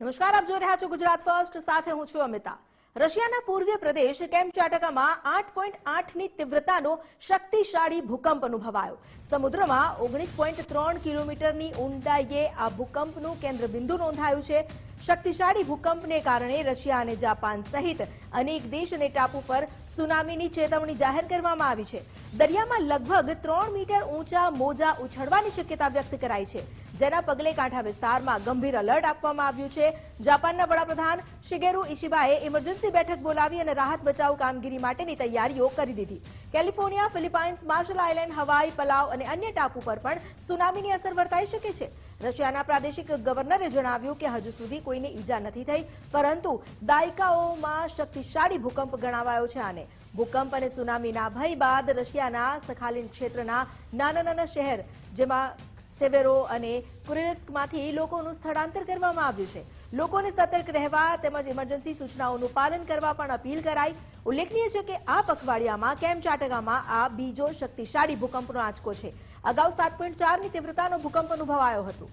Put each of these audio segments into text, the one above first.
નમસ્કાર, આપ જોઈ રહ્યા છો ગુજરાત ફર્સ્ટ. સાથે હું છું અમિતા. રશિયાના પૂર્વીય પ્રદેશ કેમચાટકામાં આઠ પોઈન્ટ આઠની તીવ્રતાનો શક્તિશાળી ભૂકંપ અનુભવાયો. સમુદ્રમાં ઓગણીસ પોઈન્ટ ત્રણ કિલોમીટરની ઊંડાઈએ આ ભૂકંપનું કેન્દ્ર બિંદુ નોંધાયું છે. શક્તિશાળી ભૂકંપને કારણે રશિયા અને જાપાન સહિત અનેક દેશ અને ટાપુ પર સુનામીની ચેતવણી જાહેર કરવામાં આવી છે. દરિયામાં લગભગ ત્રણ મીટર ઊંચા મોજા ઉછળવાની શક્યતા વ્યક્ત કરાઈ છે. જેના પગલે કાંઠા વિસ્તારમાં ગંભીર એલર્ટ આપવામાં આવ્યું છે. જાપાનના વડાપ્રધાન શિગેરુ ઇશિબાએ ઇમરજન્સી બેઠક બોલાવી અને રાહત બચાવ કામગીરી માટેની તૈયારીઓ કરી દીધી. California, Philippines, Marshall island, Hawaii, Palau અને અન્ય ટાપુ પર પણ સુનામીની અસર વર્તાઈ શકે છે. રશિયાના પ્રાદેશિક ગવર્નરે જણાવ્યું કે હજુ સુધી કોઈને ઈજા નથી થઈ, પરંતુ દાયકાઓમાં શક્તિશાળી ભૂકંપ ગણાવાયો છે આને. ભૂકંપ અને સુનામીના ભય બાદ રશિયાના સખાલિન ક્ષેત્રના નાના નાના શહેર, જેમાં સેવેરો અને કુરિલ્સ્કમાંથી લોકોનું સ્થળાંતર કરવામાં આવ્યું છે. લોકોને સતર્ક રહેવા તેમજ ઇમરજન્સી સૂચનાઓનું પાલન કરવા પણ અપીલ કરાઈ. ઉલ્લેખનીય છે કે આ પખવાડિયામાં કેમચાટકામાં આ બીજો શક્તિશાળી ભૂકંપનો આંચકો છે. અગાઉ સાત પોઈન્ટ ચારની તીવ્રતાનો ભૂકંપ અનુભવાયો હતો.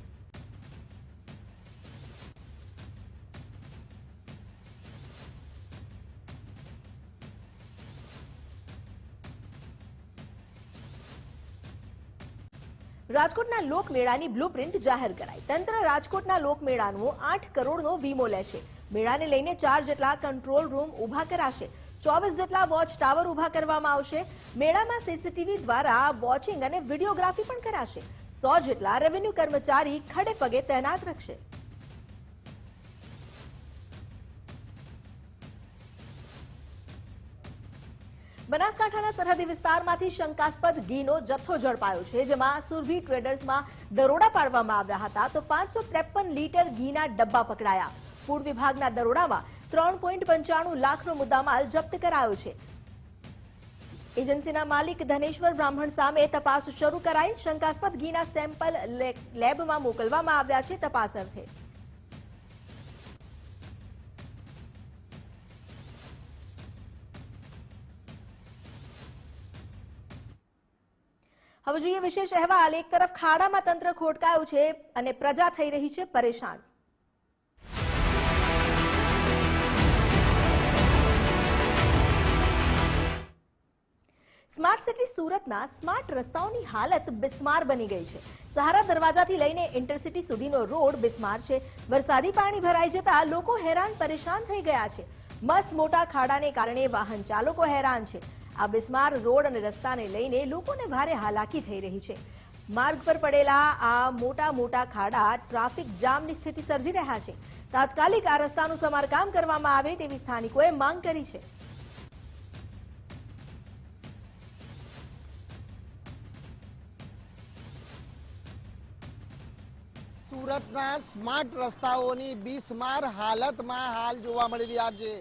રાજકોટના લોકમેળાની બ્લુપ્રિન્ટ જાહેર કરાઈ. તંત્ર રાજકોટના લોકમેળાનો આઠ કરોડનો વીમો લેશે. મેળાને લઈને ચાર જેટલા કંટ્રોલ રૂમ ઊભા કરાશે. ચોવીસ જેટલા વોચ ટાવર ઊભા કરવામાં આવશે. મેળામાં સીસીટીવી દ્વારા વોચિંગ અને વિડીયોગ્રાફી પણ કરાશે. સો જેટલા રેવન્યુ કર્મચારી ખડે પગે તૈનાત રાખશે. બનાસકાંઠાના સરહદી વિસ્તારમાંથી શંકાસ્પદ ઘીનો જથ્થો ઝડપાયો છે, જેમાં સુરભી ટ્રેડર્સમાં દરોડા પાડવામાં આવ્યા હતા. તો પાંચસો ત્રેપન લીટર ઘીના ડબ્બા પકડાયા. ફૂડ વિભાગના દરોડામાં ત્રણ પોઈન્ટ પંચાણું લાખનો મુદ્દામાલ જપ્ત કરાયો છે. એજન્સીના માલિક ધનેશ્વર બ્રાહ્મણ સામે તપાસ શરૂ કરાઈ. શંકાસ્પદ ઘીના સેમ્પલ લેબમાં મોકલવામાં આવ્યા છે તપાસ અર્થે. હવે જોઈએ વિશેષ અહેવાલ. એક તરફ ખાડામાં તંત્ર ખોટકાયું છે અને પ્રજા થઈ રહી છે પરેશાન. સ્માર્ટ સિટી સુરતના સ્માર્ટ રસ્તાઓની હાલત બિસ્માર બની ગઈ છે. સહારા દરવાજાથી લઈને ઇન્ટરસિટી સુધીનો રોડ બિસ્માર છે. વરસાદી પાણી ભરાઈ જતા લોકો હેરાન પરેશાન થઈ ગયા છે. મસ મોટા ખાડાને કારણે વાહન ચાલકો હેરાન છે. આ બિસ્માર રોડ અને રસ્તાને લઈને લોકોને ભારે હાલાકી થઈ રહી છે. માર્ગ પર પડેલા આ મોટા મોટા ખાડા ટ્રાફિક જામની સ્થિતિ સર્જી રહ્યા છે. તાત્કાલિક આ રસ્તાનું સમારકામ કરવામાં આવે તેવી સ્થાનિકોએ માંગ કરી છે. સુરતના સ્માર્ટ રસ્તાઓની બિસ્માર હાલતમાં હાલ જોવા મળી રહ્યા છે.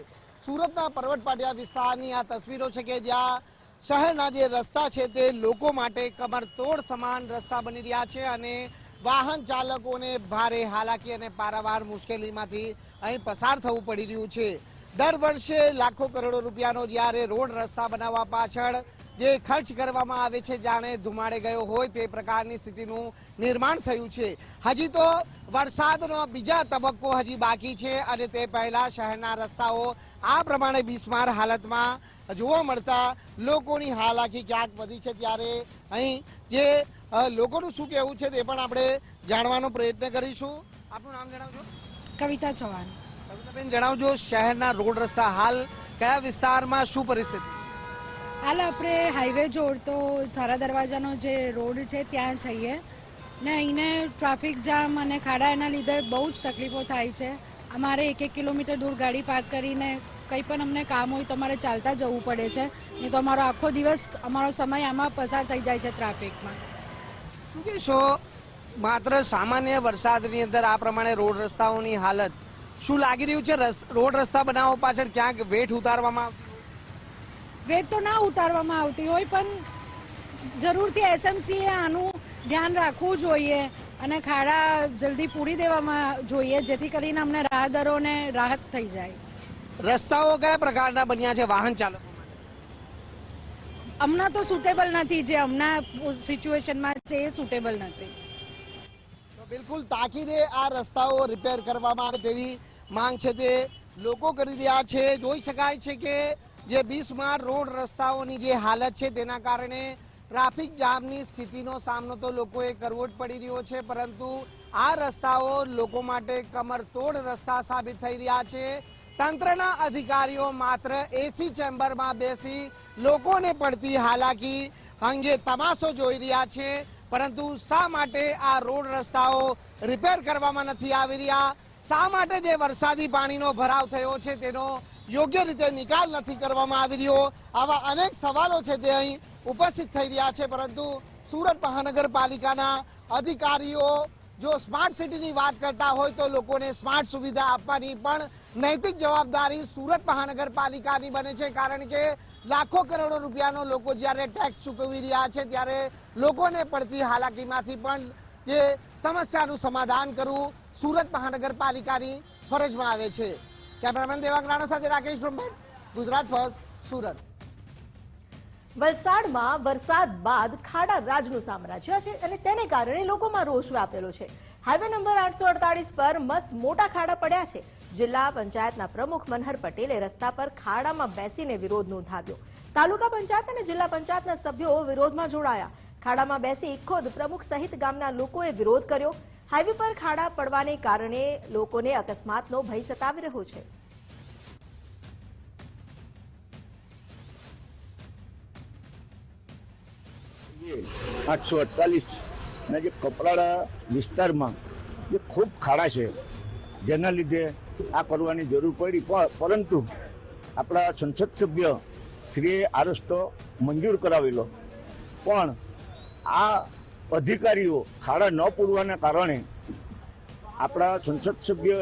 સુરતના પર્વતપાટિયા વિસ્તારની આ તસવીરો છે કે જ્યાં શહેરના જે રસ્તા છે તે લોકો માટે કમરતોડ સમાન રસ્તા બની રહ્યા છે અને વાહન ચાલકોને ભારે હાલાકી અને પારાવાર મુશ્કેલીમાંથી અહીં પસાર થવું પડી રહ્યું છે. દર વર્ષે લાખો કરોડો રૂપિયાનો જ્યારે રોડ રસ્તા બનાવવા પાછળ જે ખર્ચ કરવામાં આવે છે જાણે ધુમાડે ગયો હોય તે પ્રકારની સ્થિતિનું નિર્માણ થયું છે. હજી તો વરસાદનો બીજા તબક્કો હજી બાકી છે અને તે પહેલા શહેરના રસ્તાઓ આ પ્રમાણે બિસ્માર હાલતમાં જોવા મળતા લોકોની હાલાકી ક્યાંક વધી છે. ત્યારે અહીં જે લોકોનું શું કહેવું છે તે પણ આપણે જાણવાનો પ્રયત્ન કરીશું. આપનું નામ જણાવજો. કવિતા ચૌહાણ. કવિતાબેન જણાવજો શહેરના રોડ રસ્તા હાલ કયા વિસ્તારમાં શું પરિસ્થિતિ? હાલ આપણે હાઈવે જોડતો સારા દરવાજાનો જે રોડ છે ત્યાં છીએ ને અહીંને ટ્રાફિક જામ અને ખાડા એના લીધે બહુ જ તકલીફો થાય છે. અમારે એક એક કિલોમીટર દૂર ગાડી પાર્ક કરીને કંઈ પણ અમને કામ હોય તો અમારે ચાલતા જવું પડે છે. નહીં તો અમારો આખો દિવસ, અમારો સમય આમાં પસાર થઈ જાય છે ટ્રાફિકમાં શું કહેશો? માત્ર સામાન્ય વરસાદની અંદર આ પ્રમાણે રોડ રસ્તાઓની હાલત શું લાગી રહ્યું છે? રોડ રસ્તા બનાવવા પાછળ ક્યાંક વેઠ ઉતારવામાં વેટ તો ના ઉતારવામાં આવતી હોય પણ જરૂરથી એસએમસીએ આનું ધ્યાન રાખવું જોઈએ અને ખાડા જલ્દી પૂરી દેવામાં જોઈએ જેથી કરીને અમને રાહદરોને રાહત થઈ જાય. રસ્તાઓ કયા પ્રકારના બન્યા છે વાહન ચાલકો? હમણાં તો સુટેબલ નથી જે હમણાં સિચ્યુએશનમાં છે એ સુટેબલ નથી. તો બિલકુલ તાકીદે આ રસ્તાઓ રિપેર કરવામાં આવે તેવી માંગ છે તે લોકો કરી રહ્યા છે. જોઈ શકાય છે કે જે બિસ્માર રોડ રસ્તાઓની જે હાલત છે તેના કારણે ટ્રાફિક જામની સ્થિતિનો સામનો તો લોકોએ કરવો જ પડી રહ્યો છે, પરંતુ આ રસ્તાઓ લોકો માટે કમરતોડ રસ્તા સાબિત થઈ રહ્યા છે. તંત્રના અધિકારીઓ માત્ર એસી ચેમ્બરમાં બેસી લોકોને પડતી હાલાકી અંગે તમાશો જોઈ રહ્યા છે, પરંતુ શા માટે આ રોડ રસ્તાઓ રિપેર કરવામાં નથી આવી રહ્યા? શા માટે જે વરસાદી પાણીનો ભરાવ થયો છે તેનો યોગ્ય રીતે નિકાલ નથી કરવામાં આવી રહ્યો. આવા અનેક સવાલો છે તે અહીં ઉપસ્થિત થઈ રહ્યા છે, પરંતુ સુરત મહાનગરપાલિકાના અધિકારીઓ જો સ્માર્ટ સિટીની વાત કરતા હોય તો લોકોને સ્માર્ટ સુવિધા આપવાની પણ નૈતિક જવાબદારી સુરત મહાનગરપાલિકાની બને છે, કારણ કે લાખો કરોડો રૂપિયાનો લોકો જ્યારે ટેક્સ ચૂકવી રહ્યા છે, ત્યારે લોકોને પડતી હાલાકીમાંથી પણ જે સમસ્યાનું સમાધાન કરવું સુરત મહાનગરપાલિકાની ફરજમાં આવે છે. કેમેરામેન દેવાંગ રાણા સાથે રાકેશ બ્રહ્મભટ્ટ ગુજરાત ફર્સ્ટ સુરત વલસાડમાં વરસાદ બાદ ખાડા રાજનું સામ્રાજ્ય છે અને તેને કારણે લોકોમાં રોષ વ્યાપેલો છે. હાઈવે નંબર આઠસો અડતાલીસ પર મસ્ત મોટા ખાડા પડ્યા છે. જિલ્લા પંચાયતના પ્રમુખ મનહર પટેલે રસ્તા પર ખાડામાં બેસીને વિરોધ નોંધાવ્યો. તાલુકા પંચાયત અને જિલ્લા પંચાયતના સભ્યો વિરોધમાં જોડાયા. ખાડામાં બેસી ખુદ પ્રમુખ સહિત ગામના લોકોએ વિરોધ કર્યો. હાઈવે પર ખાડા પડવાને કારણે લોકોને અકસ્માતનો ભય સતાવી રહ્યો છે. આઠસો અડતાલીસના જે કપરાડા વિસ્તારમાં જે ખૂબ ખાડા છે, જેના લીધે આ કરવાની જરૂર પડી. પરંતુ આપણા સંસદ સભ્ય શ્રીએ આ રસ્તો મંજૂર કરાવેલો. પણ આ અધિકારીઓ ખાડા ન પૂરવાના કારણે આપણા સંસદ સભ્ય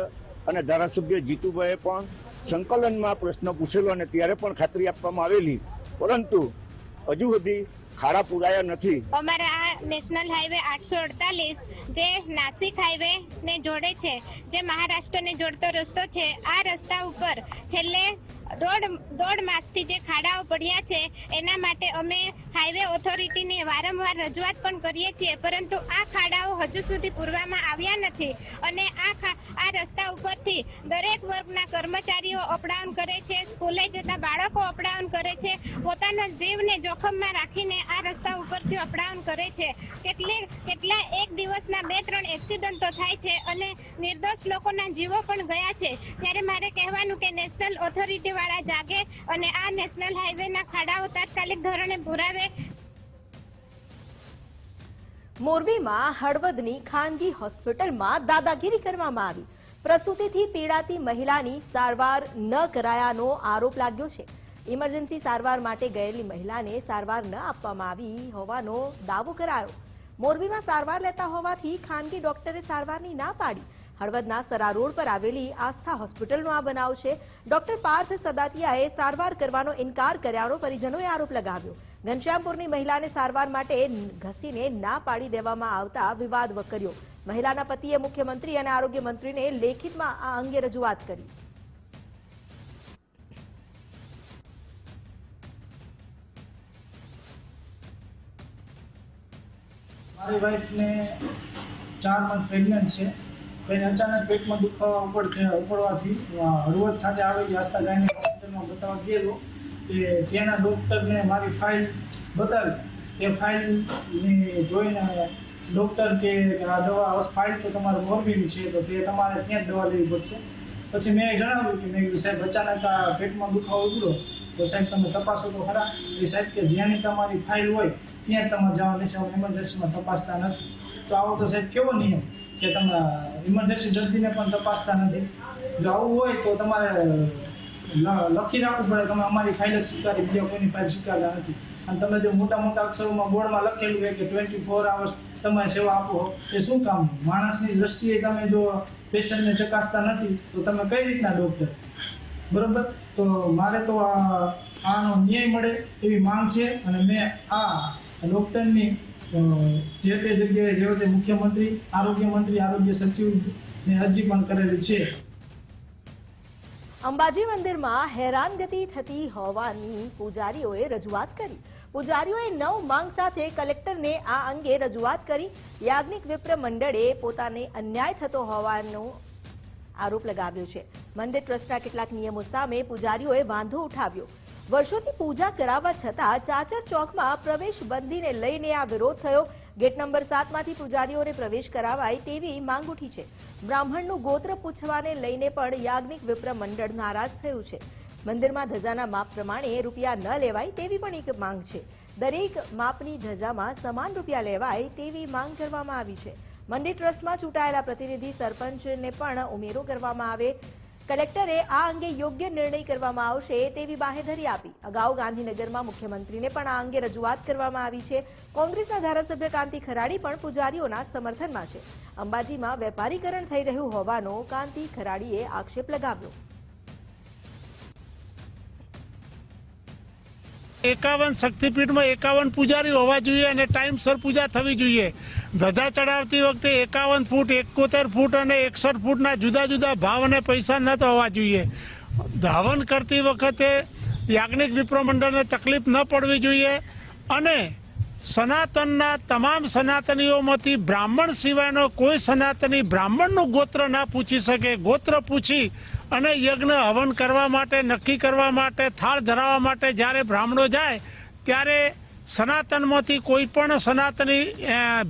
અને ધારાસભ્ય જીતુભાઈએ પણ સંકલનમાં પ્રશ્ન પૂછેલો અને ત્યારે પણ ખાતરી આપવામાં આવેલી. પરંતુ હજુ સુધી ખાડા પુરાયા નથી. અમારા આ નેશનલ હાઈવે આઠસો અડતાલીસ જે નાસિક હાઈવે ને જોડે છે, જે મહારાષ્ટ્રને જોડતો રસ્તો છે, આ રસ્તા ઉપર છેલ્લે દોઢ દોઢ માસથી જે ખાડાઓ પડ્યા છે, એના માટે અમે હાઈવે ઓથોરિટીને વારંવાર રજૂઆત પણ કરીએ છીએ, પરંતુ આ ખાડાઓ હજુ સુધી પૂરવામાં આવ્યા નથી અને આ આ રસ્તા ઉપરથી દરેક વર્ગના કર્મચારીઓ અપડાઉન કરે છે, સ્કૂલે જતા બાળકો અપડાઉન કરે છે, પોતાના જીવને જોખમમાં રાખીને આ રસ્તા ઉપરથી અપડાઉન કરે છે. કેટલી, કેટલા એક દિવસના બે, ત્રણ એક્સિડન્ટો થાય છે અને નિર્દોષ લોકોના જીવો પણ ગયા છે. ત્યારે મારે કહેવાનું કે નેશનલ ઓથોરિટી વાળા જાગે અને આ નેશનલ હાઈવેના ખાડાઓ તાત્કાલિક ધોરણે પુરાવે મોરબીમાં હળવદની ખાનગી હોસ્પિટલમાં દાદાગીરી કરવામાં આવી. પ્રસૂતિથી પીડાતી મહિલાની સારવાર ન કરાયાનો આરોપ લાગ્યો છે. ઇમરજન્સી સારવાર માટે ગયેલી મહિલાને સારવાર ન આપવામાં આવી હોવાનો દાવો કરાયો. મોરબીમાં સારવાર લેતા હોવાથી ખાનગી ડોક્ટરે સારવારની ના પાડી. હળવદના સરા રોડ પર આવેલી આસ્થા હોસ્પિટલનો આ બનાવ છે. ડોક્ટર પાર્થ સદાતિયાએ સારવાર કરવાનો ઇનકાર કર્યાનો પરિજનોએ આરોપ લગાવ્યો. ઘનશ્યામપુરની મહિલાને સારવાર માટે ઘસીને ના પાડી દેવામાં આવતા વિવાદ વકર્યો. મહિલાના પતિએ મુખ્યમંત્રી અને આરોગ્ય મંત્રીને લેખિતમાં આ અંગે રજૂઆત કરી. મારી વાઈફને ચાર મંથ પ્રેગ્નન્ટ છે. તો અચાનક પેટમાં દુખાવા ઉપર ઉપડવાથી હળવદ ખાતે આવેલી આસ્થા ગાયની હોસ્પિટલમાં બતાવવા ગયેલો કે ત્યાંના ડૉક્ટરને મારી ફાઇલ બતાવી. તે ફાઇલને જોઈને ડૉક્ટર કે આ દવા ફાઇલ તો તમારે મોરબીની છે, તો તે તમારે ત્યાં જ દવા લેવી પડશે. પછી મેં જણાવ્યું કે મેં સાહેબ, અચાનક આ પેટમાં દુખાવો ઉપડ્યો તો સાહેબ, તમે તપાસો તો ખરા. એ સાહેબ કે, જ્યાંની તમારી ફાઇલ હોય, ત્યાં જ તમારે જવા લેશે અમે ઇમરજન્સીમાં તપાસતા નથી. તો આવો તો સાહેબ કેવો નિયમ કે તમે ઇમરજન્સી દર્દીને પણ તપાસતા નથી. જો આવું હોય તો તમારે લખી રાખવું પડે. તમે અમારી ફાઇલ જ સ્વીકારી, બીજા કોઈની ફાઇલ સ્વીકારતા નથી. અને તમે જો મોટા મોટા અક્ષરોમાં બોર્ડમાં લખેલું હોય કે ટ્વેન્ટી ફોર આવર્સ તમારે સેવા આપો એ શું કામ? માણસની દ્રષ્ટિએ તમે જો પેશન્ટને ચકાસતા નથી, તો તમે કઈ રીતના ડૉક્ટર બરોબર? તો મારે તો આનો ન્યાય મળે એવી માંગ છે અને મેં આ ડૉક્ટરની જે તે જગ્યાએ જે તે મુખ્યમંત્રી, આરોગ્ય મંત્રી, આરોગ્ય સચિવને અરજી પણ કરેલી છે. અંબાજી મંદિરમાં હેરાનગતિ થતી હોવાની પૂજારીઓએ રજૂઆત કરી. પૂજારીઓએ નવ માંગ સાથે કલેક્ટરને આ અંગે રજૂઆત કરી. યાજ્ઞિક વિપ્ર મંડળે પોતાને અન્યાય થતો હોવાનો આરોપ લગાવ્યો છે. મંદિર ટ્રસ્ટના કેટલાક નિયમો સામે પૂજારીઓએ વાંધો ઉઠાવ્યો. વર્ષોથી પૂજા કરાવવા છતાં ચાચર ચોકમાં પ્રવેશ બંધીને લઈને આ વિરોધ થયો. ગેટ નંબર સાતમાંથી પૂજારીઓને પ્રવેશ કરાવાય તેવી માંગ ઉઠી છે. બ્રાહ્મણનું ગોત્ર પૂછવાને લઈને પણ યાજ્ઞિક વિપ્ર મંડળ નારાજ થયું છે. મંદિરમાં ધજાના માપ પ્રમાણે રૂપિયા ન લેવાય તેવી પણ એક માંગ છે. દરેક માપની ધજામાં સમાન રૂપિયા લેવાય તેવી માંગ કરવામાં આવી છે. મંદિર ટ્રસ્ટમાં ચૂંટાયેલા પ્રતિનિધિ સરપંચને પણ ઉમેરો કરવામાં આવે. કલેક્ટરે આ અંગે યોગ્ય નિર્ણય કરવામાં આવશે તેવી બાહેધરી આપી. અગાઉ ગાંધીનગરમાં મુખ્યમંત્રીને પણ આ અંગે રજૂઆત કરવામાં આવી છે. કોંગ્રેસના ધારાસભ્ય કાંતિ ખરાડી પણ પૂજારીઓના સમર્થનમાં છે. અંબાજીમાં વેપારીકરણ થઈ રહ્યું હોવાનો કાંતિ ખરાડીએ આક્ષેપ લગાવ્યો. એકાવન શક્તિપીઠમાં એકાવન પૂજારી હોવા જોઈએ અને ટાઈમસર પૂજા થવી જોઈએ. ધજા ચડાવતી વખતે એકાવન ફૂટ, એકોતેર ફૂટ અને એકસઠ ફૂટના જુદા જુદા ભાવ અને પૈસા ન હોવા જોઈએ. ધાવન કરતી વખતે યાજ્ઞિક વિપ્રો મંડળને તકલીફ ન પડવી જોઈએ અને સનાતનના તમામ સનાતનીઓમાંથી બ્રાહ્મણ સિવાયનો કોઈ સનાતની બ્રાહ્મણનું ગોત્ર ના પૂછી શકે. ગોત્ર પૂછી અને યજ્ઞ હવન કરવા માટે, નક્કી કરવા માટે, થાળ ધરાવવા માટે જ્યારે બ્રાહ્મણો જાય, ત્યારે સનાતનમાંથી કોઈ પણ સનાતની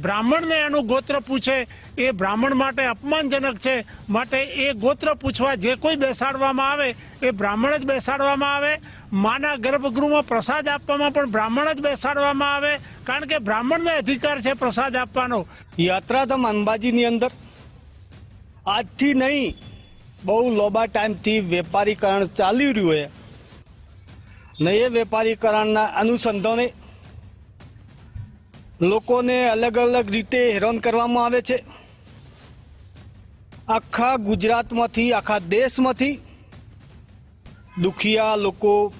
બ્રાહ્મણને એનું ગોત્ર પૂછે, એ બ્રાહ્મણ માટે અપમાનજનક છે. માટે એ ગોત્ર પૂછવા જે કોઈ બેસાડવામાં આવે, એ બ્રાહ્મણ જ બેસાડવામાં આવે. માના ગર્ભગૃહમાં પ્રસાદ આપવામાં પણ બ્રાહ્મણ જ બેસાડવામાં આવે. કારણ કે બ્રાહ્મણને અધિકાર છે પ્રસાદ આપવાનો. યાત્રાધામ અંબાજીની અંદર આજથી નહીં બહુ લાંબા ટાઈમથી વેપારીકરણ ચાલી રહ્યું છે. ને એ વેપારીકરણના અનુસંધાને લોકોને અલગ અલગ રીતે હેરાન કરવામાં આવે છે. આખા ગુજરાતમાંથી, આખા દેશમાંથી દુખિયા લોકો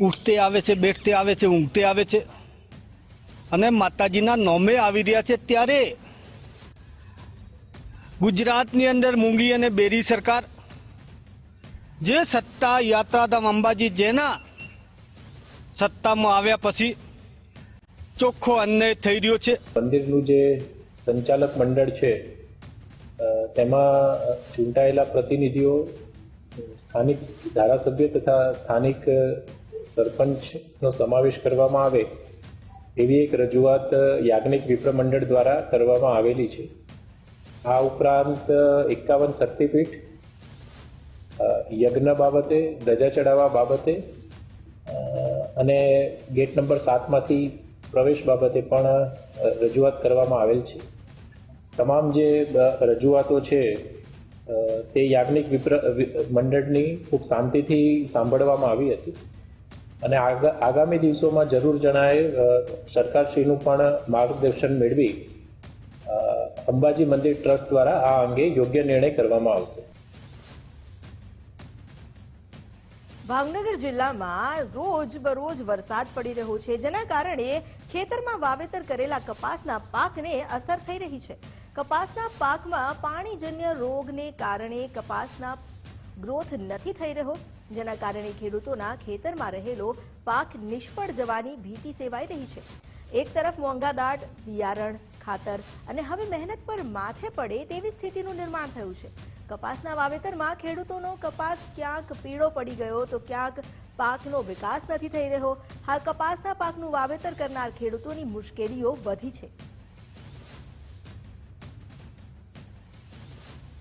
ઉઠતે આવે છે, બેઠતે આવે છે, ઊંઘતે આવે છે. અને માતાજીના નોમે આવી રહ્યા છે ત્યારે ગુજરાતની અંદર મૂંગી અને બેરી સરકાર, જે સત્તા યાત્રાધામ અંબાજી જેના સત્તામાં આવ્યા પછી ચોખ્ખો અન્યાય થઈ રહ્યો છે. મંદિરનું જે સંચાલક મંડળ છે તેમાં ચૂંટાયેલા પ્રતિનિધિઓ, સ્થાનિક ધારાસભ્ય તથા સ્થાનિક સરપંચનો સમાવેશ કરવામાં આવે, એવી એક રજૂઆત યાજ્ઞિક વિપ્ર મંડળ દ્વારા કરવામાં આવેલી છે. આ ઉપરાંત એકાવન શક્તિપીઠ યજ્ઞ બાબતે, ધજા ચડાવવા બાબતે અને ગેટ નંબર સાતમાંથી પ્રવેશ બાબતે પણ રજૂઆત કરવામાં આવેલ છે. તમામ જે રજૂઆતો છે તે યાજ્ઞિક વિપ્ર મંડળની ખૂબ શાંતિથી સાંભળવામાં આવી હતી. અને આગા, આગામી દિવસોમાં જરૂર જણાય સરકારશ્રીનું પણ માર્ગદર્શન મેળવી અંબાજી મંદિર ટ્રસ્ટ દ્વારા આ અંગે યોગ્ય નિર્ણય કરવામાં આવશે. ભાવનગર જિલ્લામાં રોજ બરોજ વરસાદ પડી રહ્યો છે. જેના કારણે ખેતરમાં વાવેતર કરેલા કપાસના પાકને અસર થઈ રહી છે. કપાસના પાકમાં પાણીજન્ય રોગને કારણે કપાસના ગ્રોથ નથી થઈ રહ્યો. જેના કારણે ખેડૂતોના ખેતરમાં રહેલો પાક નિષ્ફળ જવાની ભીતિ સેવાઈ રહી છે. એક તરફ મોંઘાદાટ બિયારણ ખાતર અને હવે મહેનત પર માથે પડે તેવી સ્થિતિનું નિર્માણ થયું છે. કપાસના વાવેતરમાં ખેડૂતોનો કપાસ ક્યાંક પીળો પડી ગયો તો ક્યાંક પાકનો વિકાસ નથી થઈ રહ્યો. હાલ કપાસના પાકનું વાવેતર કરનાર ખેડૂતોની મુશ્કેલીઓ વધી છે.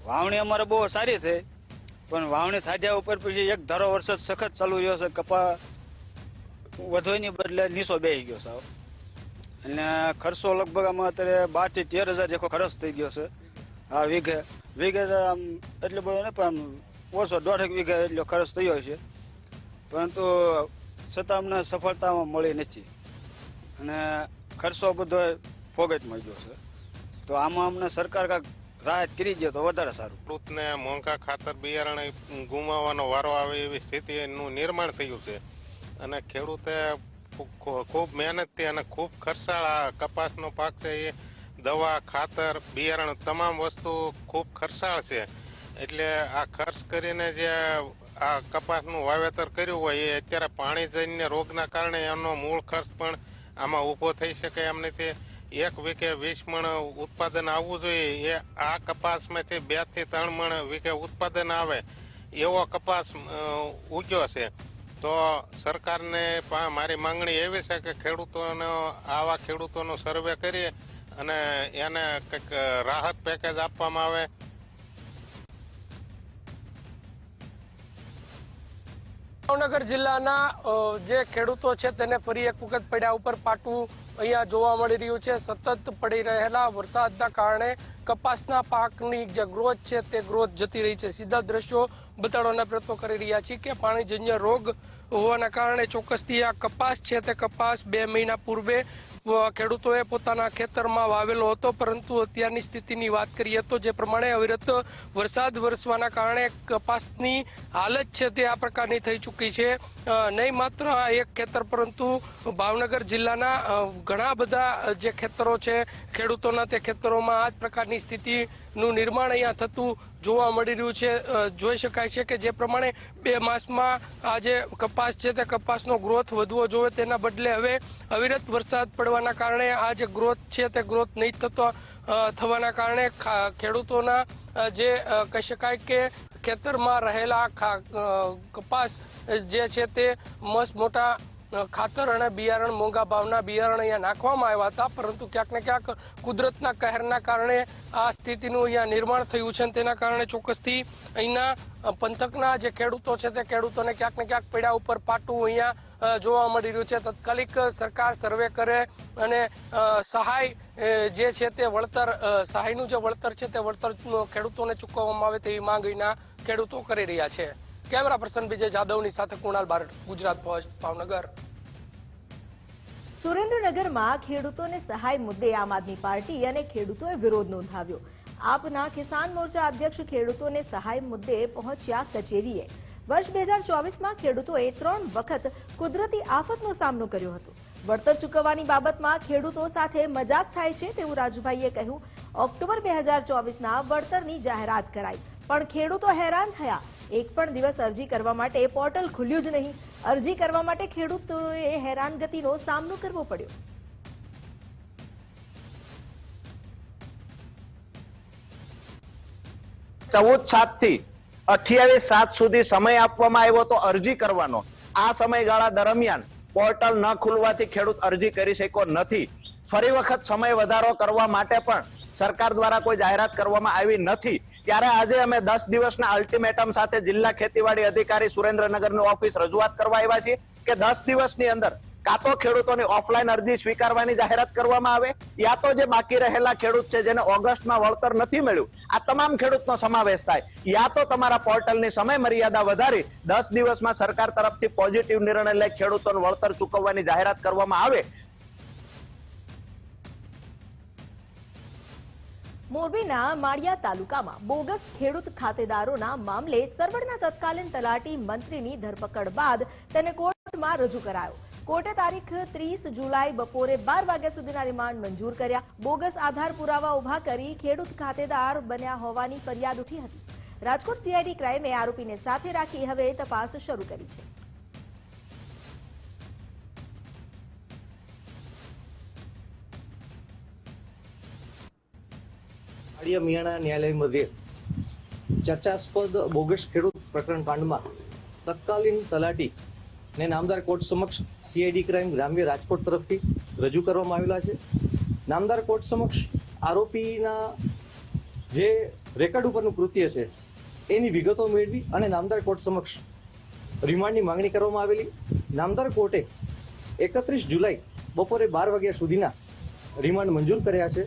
વાવણી અમારે બહુ સારી છે, પણ વાવણી થાજ્યા ઉપર પછી એક ધારો વરસાદ સખત ચાલુ રહ્યો છે, કપા વધોની બદલે નીસો બેસી ગયો સાવ અને ખર્ચો લગભગ આમાં અત્યારે બારથી તેર હજાર જેટલો ખર્ચ થઈ ગયો છે આ વીઘે. વીઘે આમ એટલો બધો ને પણ ઓછો દોઢેક વીઘે એટલો ખર્ચ થયો છે. પરંતુ છતાં અમને સફળતામાં મળી નથી. અને ખર્ચો બધો ફોગટમાં ગયો છે. તો આમાં અમને સરકાર કાંઈક રાહત કરી દે તો વધારે સારું. ખેડૂતને મોંઘા ખાતર બિયારણ ગુમાવવાનો વારો આવે એવી સ્થિતિનું નિર્માણ થયું છે. અને ખેડૂતે ખૂબ મહેનતથી અને ખૂબ ખર્ચાળ કપાસનો પાક છે એ. દવા, ખાતર, બિયારણ તમામ વસ્તુ ખૂબ ખર્ચાળ છે. એટલે આ ખર્ચ કરીને જે આ કપાસનું વાવેતર કર્યું હોય એ અત્યારે પાણીજન્ય રોગના કારણે એનો મૂળ ખર્ચ પણ આમાં ઊભો થઈ શકે એમ નથી. એક વીકે વીસ મણ ઉત્પાદન આવવું જોઈએ એ આ કપાસમાંથી બેથી ત્રણ મણ વીઘે ઉત્પાદન આવે. એવો કપાસ ઊંચો છે. તો સરકારને પણ મારી માંગણી એવી છે કે ખેડૂતોનો, આવા ખેડૂતોનો સર્વે કરીએ અને એને કંઈક રાહત પેકેજ આપવામાં આવે. ભાવનગર જિલ્લાના જે ખેડૂતો છે તેને ફરી એક વખત પડ્યા ઉપર પાટું અહીંયા જોવા મળી રહ્યું છે. સતત પડી રહેલા વરસાદના કારણે કપાસના પાકની જે ગ્રોથ છે તે ગ્રોથ જતી રહી છે. સીધા દ્રશ્યો બતાડવાના પ્રયત્નો કરી રહ્યા છીએ કે પાણીજન્ય રોગ હોવાના કારણે ચોક્કસથી આ કપાસ છે તે કપાસ બે મહિના પૂર્વે ખેડૂતોએ પોતાના ખેતરમાં વાવેલો હતો. પરંતુ અત્યારની સ્થિતિની વાત કરીએ તો જે પ્રમાણે અવિરત વરસાદ વરસવાના કારણે કપાસની હાલત છે તે આ પ્રકારની થઈ ચૂકી છે. નહીં માત્ર આ એક ખેતર, પરંતુ ભાવનગર જિલ્લાના ઘણા બધા જે ખેતરો છે, ખેડૂતોના તે ખેતરોમાં આ જ પ્રકારની સ્થિતિનું નિર્માણ અહીંયા થતું જોવા મળી રહ્યું છે. જોઈ શકાય છે કે જે પ્રમાણે બે માસમાં આ જે કપાસ છે તે કપાસનો ગ્રોથ વધવો જોઈએ તેના બદલે હવે અવિરત વરસાદ પડવાના કારણે આ જે ગ્રોથ છે તે ગ્રોથ નહીં થતો થવાના કારણે ખેડૂતોના જે કહી શકાય કે ખેતરમાં રહેલા કપાસ જે છે તે મસ્ત મોટા ખાતર અને બિયારણ મોંઘા ભાવના બિયારણ અહીંયા નાખવામાં આવ્યા હતા, પરંતુ ક્યાંક ને ક્યાંક કુદરતના કહેરના કારણે આ સ્થિતિનું અહીંયા નિર્માણ થયું છે અને તેના કારણે ચોક્કસથી અહીંના પંથકના જે ખેડૂતો છે તે ખેડૂતોને ક્યાંક ને ક્યાંક પેડા ઉપર પાટું અહીંયા જોવા મળી રહ્યું છે. તાત્કાલિક સરકાર સર્વે કરે અને સહાય જે છે તે વળતર સહાયનું જે વળતર છે તે વળતર ખેડૂતોને ચૂકવવામાં આવે તેવી માંગ અહીંના ખેડૂતો કરી રહ્યા છે. કેમેરા પર્સન વિજય જાદવની સાથે કુણાલ બારડ, ગુજરાત પોસ્ટ, ભાવનગર. સુરેન્દ્રનગરમાં ખેડૂતોને સહાય મુદ્દે આમ આદમી પાર્ટી અને ખેડૂતોએ વિરોધ નોંધાવ્યો. આપના કિસાન મોરચા અધ્યક્ષ ખેડૂતોને સહાય મુદ્દે પહોંચ્યા કચેરીએ. વર્ષ બે હજાર ચોવીસમાં ખેડૂતોએ ત્રણ વખત કુદરતી આફતનો સામનો કર્યો હતો. વળતર ચૂકવવાની બાબતમાં ખેડૂતો સાથે મજાક થાય છે તેવું રાજુભાઈએ કહ્યું. ઓક્ટોબર બે હજાર ચોવીસના વળતરની જાહેરાત કરાઈ. પણ ખેડૂતો હેરાન થયા. એક પણ દિવસ અરજી કરવા માટે પોર્ટલ ખુલ્યું જ નહીં. અરજી કરવા માટે ખેડૂતોએ હેરાનગતિનો સામનો કરવો પડ્યો. ચૌદ સાતથી અઠ્યાવીસ સાત સુધી સમય આપવામાં આવ્યો તો અરજી કરવાનો. આ સમયગાળા દરમિયાન પોર્ટલ ન ખુલવાથી ખેડૂત અરજી કરી શક્યો નથી. ફરી વખત સમય વધારો કરવા માટે પણ સરકાર દ્વારા કોઈ જાહેરાત કરવામાં આવી નથી. ત્યારે આજે અમે દસ દિવસના અલ્ટિમેટમ સાથે જિલ્લા ખેતીવાડી અધિકારી સુરેન્દ્રનગરની ઓફિસ રજૂઆત કરવા આવ્યા છીએ કે દસ દિવસની અંદર કાં તો ખેડૂતોની ઓફલાઈન અરજી સ્વીકારવાની જાહેરાત કરવામાં આવે, યા તો જે બાકી રહેલા ખેડૂત છે જેને ઓગસ્ટમાં વળતર નથી મળ્યું, આ તમામ ખેડૂતનો સમાવેશ થાય. યા તો તમારા પોર્ટલની સમય મર્યાદા વધારી દસ દિવસમાં સરકાર તરફથી પોઝિટિવ નિર્ણય લઈ ખેડૂતોને વળતર ચૂકવવાની જાહેરાત કરવામાં આવે મોરબીના માળિયા તાલુકામાં બોગસ ખેડૂત ખાતેદારોના મામલે સરવડના તત્કાલીન તલાટી મંત્રીની ધરપકડ બાદ તેને કોર્ટમાં રજૂ કરાયો. કોર્ટે તારીખ ત્રીસ જુલાઈ બપોરે બાર વાગ્યા સુધીના રિમાન્ડ મંજૂર કર્યા. બોગસ આધાર પુરાવા ઊભા કરી ખેડૂત ખાતેદાર બન્યા હોવાની ફરિયાદ ઉઠી હતી. રાજકોટ સીઆઈડી ક્રાઇમે આરોપીને સાથે રાખી હવે તપાસ શરૂ કરી છે. આડિયા મિયાણા ન્યાયાલયમાં ચર્ચાસ્પદ બોગસ ખેડૂત પ્રકરણ કાંડમાં તત્કાલીન તલાટી ને નામદાર કોર્ટ સમક્ષ સીઆઈડી ક્રાઇમ ગ્રામ્ય રાજકોટ તરફથી રજૂ કરવામાં આવેલા છે. નામદાર કોર્ટ સમક્ષ આરોપીના જે રેકર્ડ ઉપરનું કૃત્ય છે, એની વિગતો મેળવી અને નામદાર કોર્ટ સમક્ષ રિમાન્ડની માંગણી કરવામાં આવેલી. નામદાર કોર્ટે એકત્રીસ જુલાઈ બપોરે બાર વાગ્યા સુધીના રિમાન્ડ મંજૂર કર્યા છે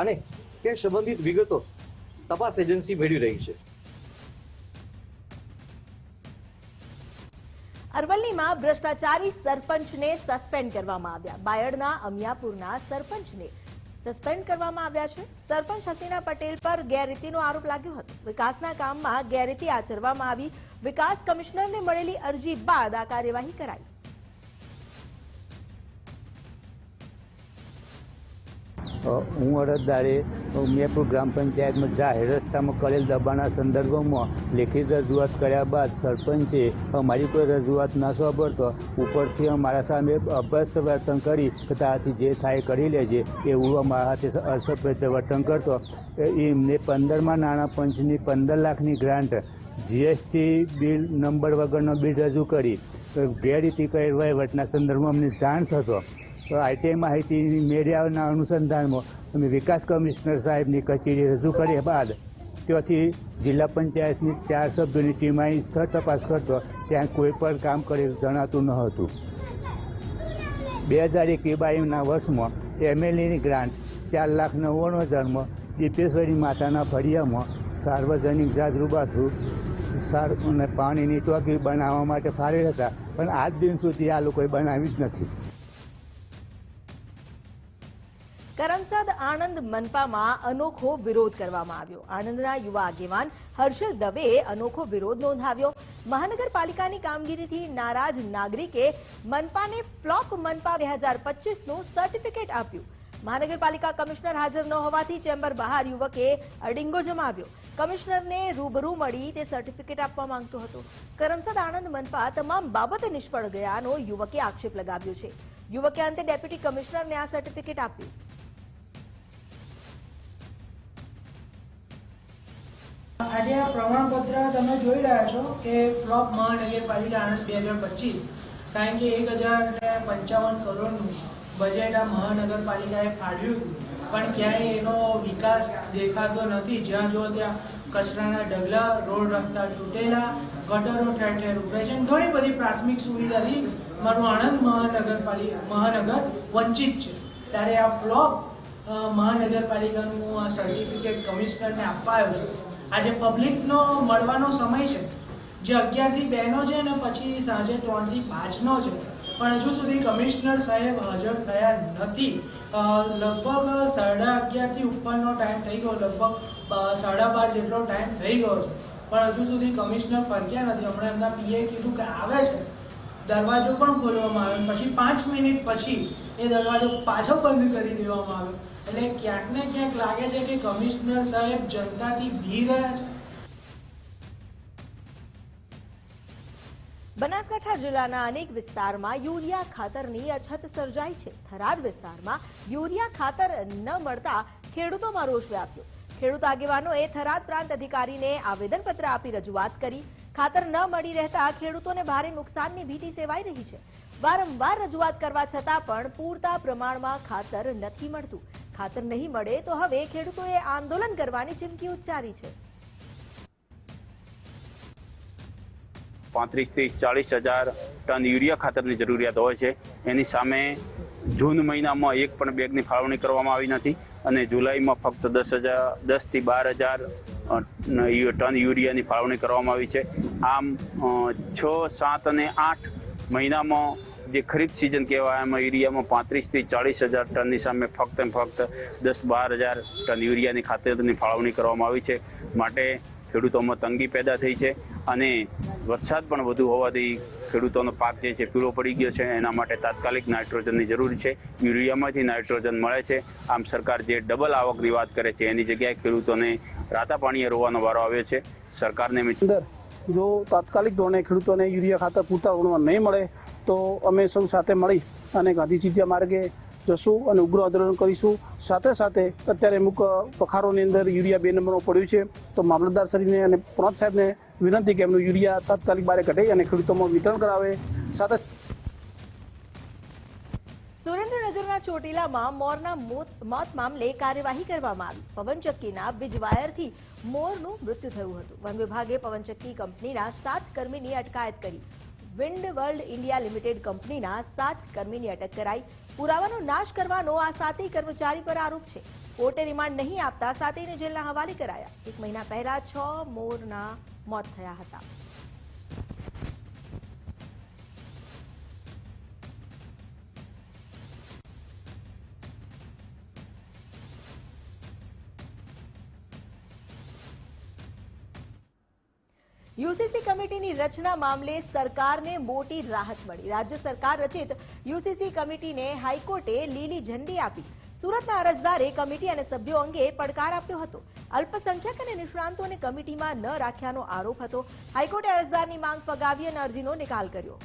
અને તે સંબંધિત વિગતો તપાસ એજન્સી મેળવી રહી છે. અરવલ્લીમાં ભ્રષ્ટાચારી સરપંચને સસ્પેન્ડ કરવામાં આવ્યા. બાયડના અમિયાપુરના સરપંચને સસ્પેન્ડ કરવામાં આવ્યા છે. સરપંચ હસીના પટેલ પર ગેરરીતિનો આરોપ લાગ્યો હતો. વિકાસના કામમાં ગેરરીતિ આચરવામાં આવી. વિકાસ કમિશનરને મળેલી અરજી બાદ આ કાર્યવાહી કરાઈ. હું અરજદારે ઉમિયાપુર ગ્રામ પંચાયતમાં જાહેર રસ્તામાં કરેલ દબાણના સંદર્ભમાં લેખિત રજૂઆત કર્યા બાદ સરપંચે અમારી કોઈ રજૂઆત ના સાંભળતો ઉપરથી મારા સામે અભ્યસ્ત વર્તન કરી તારાથી જે થાય કરી લેજે એવું અમારા હાથે અસભ્ય વર્તન કરતો. એમને પંદરમાં નાણાં પંચની પંદર લાખની ગ્રાન્ટ, જીએસટી બિલ નંબર વગરનો બિલ રજૂ કરી ગેરરીતિ વહીવટના સંદર્ભમાં અમને જાણ થતો. તો આઈટીઆઈ માહિતી મેળવ્યાના અનુસંધાનમાં અમે વિકાસ કમિશનર સાહેબની કચેરી રજૂ કર્યા બાદ ત્યાંથી જિલ્લા પંચાયતની ચાર સભ્યોની ટીમ અહીં સ્થળ તપાસ કરતો ત્યાં કોઈ પણ કામ કરેલ જણાતું ન હતું. બે હજાર એક બાવીસના વર્ષમાં એમએલએની ગ્રાન્ટ ચાર લાખ નવ્વાણું હજારમાં દીપેશ્વરી માતાના ફળિયામાં સાર્વજનિક જાગૃબાથું સાર અને પાણીની ટોકી બનાવવા માટે ફાળેલ હતા. પણ આજ દિન સુધી આ લોકોએ બનાવી જ નથી. આણંદ મનપામાં અનોખો વિરોધ કરવામાં આવ્યો. આણંદના યુવા આગેવાન હર્ષલ દવેએ અનોખો વિરોધ નોંધાવ્યો. મહાનગરપાલિકાની કામગીરીથી નારાજ નાગરિકે મનપાને ફ્લોપ મનપા બે હજાર પચીસનું સર્ટિફિકેટ આપ્યું. મહાનગરપાલિકા કમિશનર હાજર ન હોવાથી ચેમ્બર બહાર યુવકે અડિંગો જમાવ્યો. કમિશનરને રૂબરૂ મળી તે સર્ટિફિકેટ આપવા માંગતો હતો. કરમસદ આણંદ મનપા તમામ બાબતે નિષ્ફળ ગયાનો યુવકે આક્ષેપ લગાવ્યો છે. યુવકે અંતે ડેપ્યુટી કમિશનરને આ સર્ટિફિકેટ આપ્યું. આજે આ પ્રમાણપત્ર તમે જોઈ રહ્યા છો કે ફ્લોપ મહાનગરપાલિકા આણંદ બે હજાર પચીસ, કારણ કે એક હજાર પંચાવન કરોડનું બજેટ આ મહાનગરપાલિકાએ ફાળવ્યું હતું. પણ ક્યાંય એનો વિકાસ દેખાતો નથી. જ્યાં જો ત્યાં કચરાના ઢગલા, રોડ રસ્તા તૂટેલા, ગટરો ઠેર ઠેર ઉભરે છે ઘણી બધી પ્રાથમિક સુવિધાથી મારું આણંદ મહાનગરપાલિકા મહાનગર વંચિત છે. ત્યારે આ ફ્લોપ મહાનગરપાલિકાનું આ સર્ટિફિકેટ કમિશનરને આપવા આવ્યો છે. આજે પબ્લિકનો મળવાનો સમય છે. જે અગિયારથી બેનો છે ને પછી સાંજે ત્રણથી પાંચનો છે. પણ હજુ સુધી કમિશનર સાહેબ હાજર થયા નથી. લગભગ સાડા અગિયારથી ઉપરનો ટાઈમ થઈ ગયો. લગભગ સાડા બાર જેટલો ટાઈમ થઈ ગયો પણ હજુ સુધી કમિશનર ફરક્યા નથી. હમણાં એમના પીએ કીધું કે આવે છે. દરવાજો પણ ખોલવામાં આવ્યો. પછી પાંચ મિનિટ પછી એ દરવાજો પાછો બંધ કરી દેવામાં આવ્યો. એટલે ક્યાંક ને ક્યાંક લાગે છે કે કમિશનર સાહેબ જનતાથી ભી રહ્યા છે. બનાસકાંઠા જિલ્લાના અનેક વિસ્તારમાં યુરિયા ખાતરની અછત સર્જાઈ છે. થરાદ વિસ્તારમાં યુરિયા ખાતર ન મળતા ખેડૂતોમાં રોષ વ્યાપ્યો. ખેડૂત આગેવાનોએ થરાદ પ્રાંત અધિકારીને આવેદનપત્ર આપી રજૂઆત કરી. ખાતર ન મળી રહેતા ખેડૂતોને ભારે નુકસાનની ભીતિ સેવાઈ રહી છે. વારંવાર રજૂઆત કરવા છતાં પણ પૂરતા પ્રમાણમાં ખાતર નથી મળતું. ખાતર નહીં મળે તો હવે ખેડૂતોએ આંદોલન કરવાની ચીમકી ઉચ્ચારી છે. પાંત્રીસથી ચાલીસ હજાર ટન યુરિયા ખાતરની જરૂરિયાત હોય છે. એની સામે જૂન મહિનામાં એક પણ બેગની ફાળવણી કરવામાં આવી નથી અને જુલાઈમાં ફક્ત દસ હજાર, દસથી બાર હજાર ટન યુરિયાની ફાળવણી કરવામાં આવી છે. આમ છ, સાત અને આઠ મહિનામાં જે ખરીદ સિઝન કહેવાય એમાં યુરિયામાં પાંત્રીસથી ચાલીસ હજાર ટનની સામે ફક્ત ફક્ત દસ બાર હજાર ટન યુરિયાની ખાતરની ફાળવણી કરવામાં આવી છે. માટે ખેડૂતોમાં તંગી પેદા થઈ છે અને વરસાદ પણ વધુ હોવાથી ખેડૂતોનો પાક જે છે પીળો પડી ગયો છે. એના માટે તાત્કાલિક નાઇટ્રોજનની જરૂર છે. યુરિયામાંથી નાઇટ્રોજન મળે છે. આમ સરકાર જે ડબલ આવકની વાત કરે છે, એની જગ્યાએ ખેડૂતોને રાતા પાણીએ રોવાનો વારો આવ્યો છે. સરકારને જો તાત્કાલિક ધોરણે ખેડૂતોને યુરિયા ખાતર પૂરતા પ્રમાણમાં નહીં મળે તો અમે સૌ સાથે મળી અને ગાંધીજી માર્ગે જશું અને ઉગ્ર આંદોલન કરીશું. સાથે સાથે અત્યારે અમુક પખારોની અંદર યુરિયા બે નંબરનો પડ્યું છે. તો મામલતદાર શ્રીને અને પ્રાંત સાહેબને વિનંતી કે એમનું યુરિયા તાત્કાલિક બારે કઢે અને ખેડૂતોમાં વિતરણ કરાવે. સાથે સુરેન્દ્રનગરના ચોટીલામાં મોરના મોત મામલે કાર્યવાહી કરવામાં આવી. પવનચક્કીના વીજવાયરથી મોરનું મૃત્યુ થયું હતું. વન વિભાગે પવનચક્કી કંપનીના સાત કર્મીની અટકાયત કરી. વિન્ડ વર્લ્ડ ઇન્ડિયા લિમિટેડ કંપનીના સાત કર્મીની અટક કરાઈ. પુરાવાનો નાશ કરવાનો આ સાતેય કર્મચારી પર આરોપ છે. કોર્ટે રિમાન્ડ નહીં આપતા સાતેયને જેલના હવાલે કરાયા. એક મહિના પહેલા છ મોરના મોત થયા હતા. યુસીસી કમિટીની રચના મામલે સરકારને મોટી રાહત મળી. રાજ્ય સરકાર રચિત યુસીસી કમિટીને હાઈકોર્ટે લીલી ઝંડી આપી. સુરતના અરજદારે કમિટી અને સભ્યો અંગે પડકાર આપ્યો હતો. અલ્પસંખ્યક અને નિષ્ણાંતોને કમિટીમાં ન રાખ્યાનો આરોપ હતો. હાઈકોર્ટે અરજદારની માંગ ફગાવી અને અરજીનો નિકાલ કર્યો.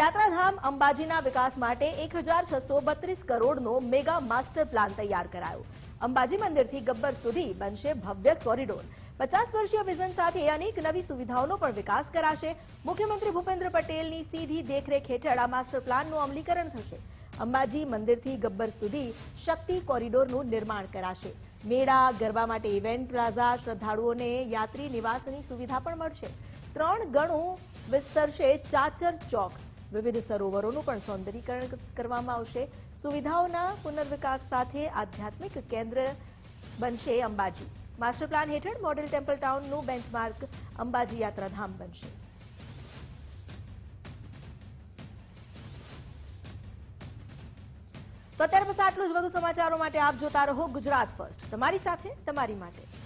યાત્રાધામ અંબાજીના વિકાસ માટે એક હજાર છસો બત્રીસ કરોડનો મેગા માસ્ટર પ્લાન તૈયાર કરાયો. અંબાજી મંદિરથી ગબ્બર સુધી બનશે ભવ્ય કોરિડોર. પચાસ વર્ષીય વિઝન સાથે અનેક નવી સુવિધાઓનો પણ વિકાસ કરાશે. મુખ્યમંત્રી ભૂપેન્દ્ર પટેલની સીધી દેખરેખ હેઠળ આ માસ્ટર પ્લાનનું અમલીકરણ થશે. અંબાજી મંદિરથી ગબ્બર સુધી શક્તિ કોરિડોરનું નિર્માણ કરાશે. મેળા, ગરબા માટે ઇવેન્ટ, પ્લાઝા, શ્રદ્ધાળુઓને યાત્રી નિવાસની સુવિધા પણ મળશે. ત્રણ ગણું વિસ્તરશે ચાચર ચોક. વિવિધ સરોવરોનું પણ સૌંદર્યીકરણ કરવામાં આવશે. સુવિધાઓના પુનર્વિકાસ સાથે આધ્યાત્મિક કેન્દ્ર બનશે અંબાજી. માસ્ટર પ્લાન હેઠળ મોડેલ ટેમ્પલ ટાઉનનું બેન્ચમાર્ક અંબાજી યાત્રાધામ બનશે. તો અત્યારે બસ આટલું જ. વધુ સમાચારો માટે આપ જોતા રહો ગુજરાત ફર્સ્ટ. તમારી સાથે, તમારી માટે.